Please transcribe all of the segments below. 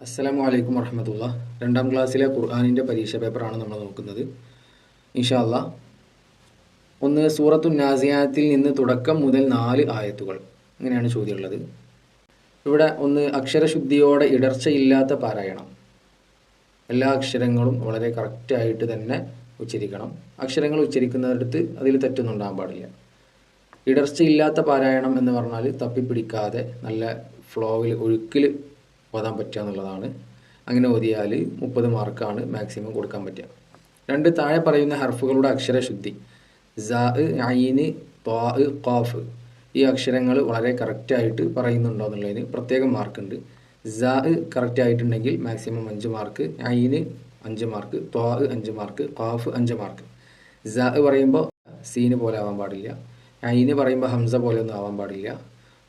അസ്സലാമു അലൈക്കും വറഹമത്തുള്ള. രണ്ടാം ക്ലാസ്സിലെ ഖുർആാനിന്റെ പരീക്ഷ പേപ്പറാണ് നമ്മൾ നോക്കുന്നത്. ഇൻഷാല്ല ഒന്ന് സൂറത്തു നാസിയാത്തിൽ നിന്ന് തുടക്കം മുതൽ നാല് ആയത്തുകൾ. ഇങ്ങനെയാണ് ചോദ്യമുള്ളത്. ഇവിടെ ഒന്ന് അക്ഷരശുദ്ധിയോടെ ഇടർച്ചയില്ലാത്ത പാരായണം. എല്ലാ അക്ഷരങ്ങളും വളരെ കറക്റ്റായിട്ട് തന്നെ ഉച്ചരിക്കണം. അക്ഷരങ്ങൾ ഉച്ചരിക്കുന്നിടത്ത് അതിൽ തെറ്റൊന്നും ഉണ്ടാകാൻ പാടില്ല. ഇടർച്ചയില്ലാത്ത പാരായണം എന്ന് പറഞ്ഞാൽ തപ്പിപ്പിടിക്കാതെ നല്ല ഫ്ലോവിൽ ഒഴുക്കിൽ ഓതാൻ പറ്റുക എന്നുള്ളതാണ്. അങ്ങനെ ഓതിയാൽ മുപ്പത് മാർക്കാണ് മാക്സിമം കൊടുക്കാൻ പറ്റുക. രണ്ട് താഴെ പറയുന്ന ഹർഫുകളുടെ അക്ഷരശുദ്ധി. സ ഐന് പാ കാഫ് ഈ അക്ഷരങ്ങൾ വളരെ കറക്റ്റായിട്ട് പറയുന്നുണ്ടോ എന്നുള്ളതിന് പ്രത്യേകം മാർക്കുണ്ട് സ കറക്റ്റ് ആയിട്ടുണ്ടെങ്കിൽ മാക്സിമം അഞ്ച് മാർക്ക് ഐന് അഞ്ച് മാർക്ക് ത്വാ അഞ്ച് മാർക്ക് കാഫ് അഞ്ച് മാർക്ക് സ പറയുമ്പോൾ സീന് പോലെ ആവാൻ പാടില്ല. ഐന് പറയുമ്പോൾ ഹംസ പോലെ ഒന്നും ആവാൻ പാടില്ല.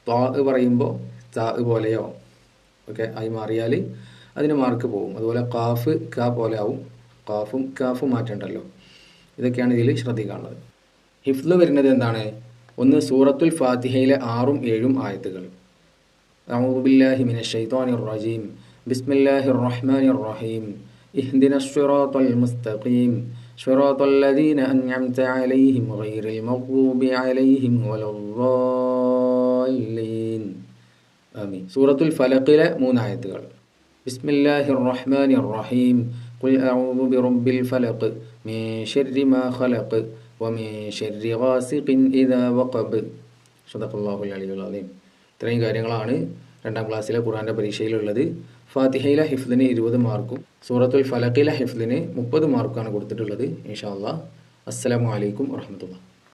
ത്വാ പറയുമ്പോൾ ത പോലെയോ ഒക്കെ ആയി മാറിയാൽ അതിന് മാർക്ക് പോകും. അതുപോലെ കാഫ് ക പോലെ ആവും. കാഫും കാഫും മാറ്റണ്ടല്ലോ. ഇതൊക്കെയാണ് ഇതിൽ ശ്രദ്ധിക്കാനുള്ളത് ഹിഫ്ല് വരുന്നത് എന്താണ്? ഒന്ന് സൂറത്തുൽ ഫാത്തിഹയിലെ ആറും ഏഴും ആയത്തുകൾ. റജീം ബിസ്മില്ലാഹിർ റഹ്മാനിർ റഹീം ഇഹ്ദിന ഷിറാത്തൽ മുസ്തഖീം. ഷിറാത്തൽ ലദീന അൻഅംത അലൈഹിം ഗൈറിൽ മഗ്ദൂബി അലൈഹിം വലദ്ദാല്ലീൻ ആമീൻ. സൂറത്തുൽ ഫലഖിലെ മൂന്നായത്തുകൾ. ബിസ്മില്ലാഹിർ റഹ്മാനിർ റഹീം ഖുൽ അഊദു ബിറബ്ബിൽ ഫലഖ്. മിൻ ശർരി മാ ഖലഖ്. വമിൻ ശർരി ഗാസിഖിൻ ഇദാ വഖബ്. സദഖല്ലാഹുൽ അലിയുൽ അലീം ഇത്രയും കാര്യങ്ങളാണ് രണ്ടാം ക്ലാസ്സിലെ ഖുർആന്റെ പരീക്ഷയിലുള്ളത്. ഫാത്തിഹയിലെ ഹിഫ്ദിന് ഇരുപത് മാർക്കും സൂറത്തുൽ ഫലഖിലെ ഹിഫ്ദിന് മുപ്പത് മാർക്കാണ് കൊടുത്തിട്ടുള്ളത്. ഇൻഷാ അല്ലാ അസ്സലാമു അലൈക്കും വറഹമത്തുള്ള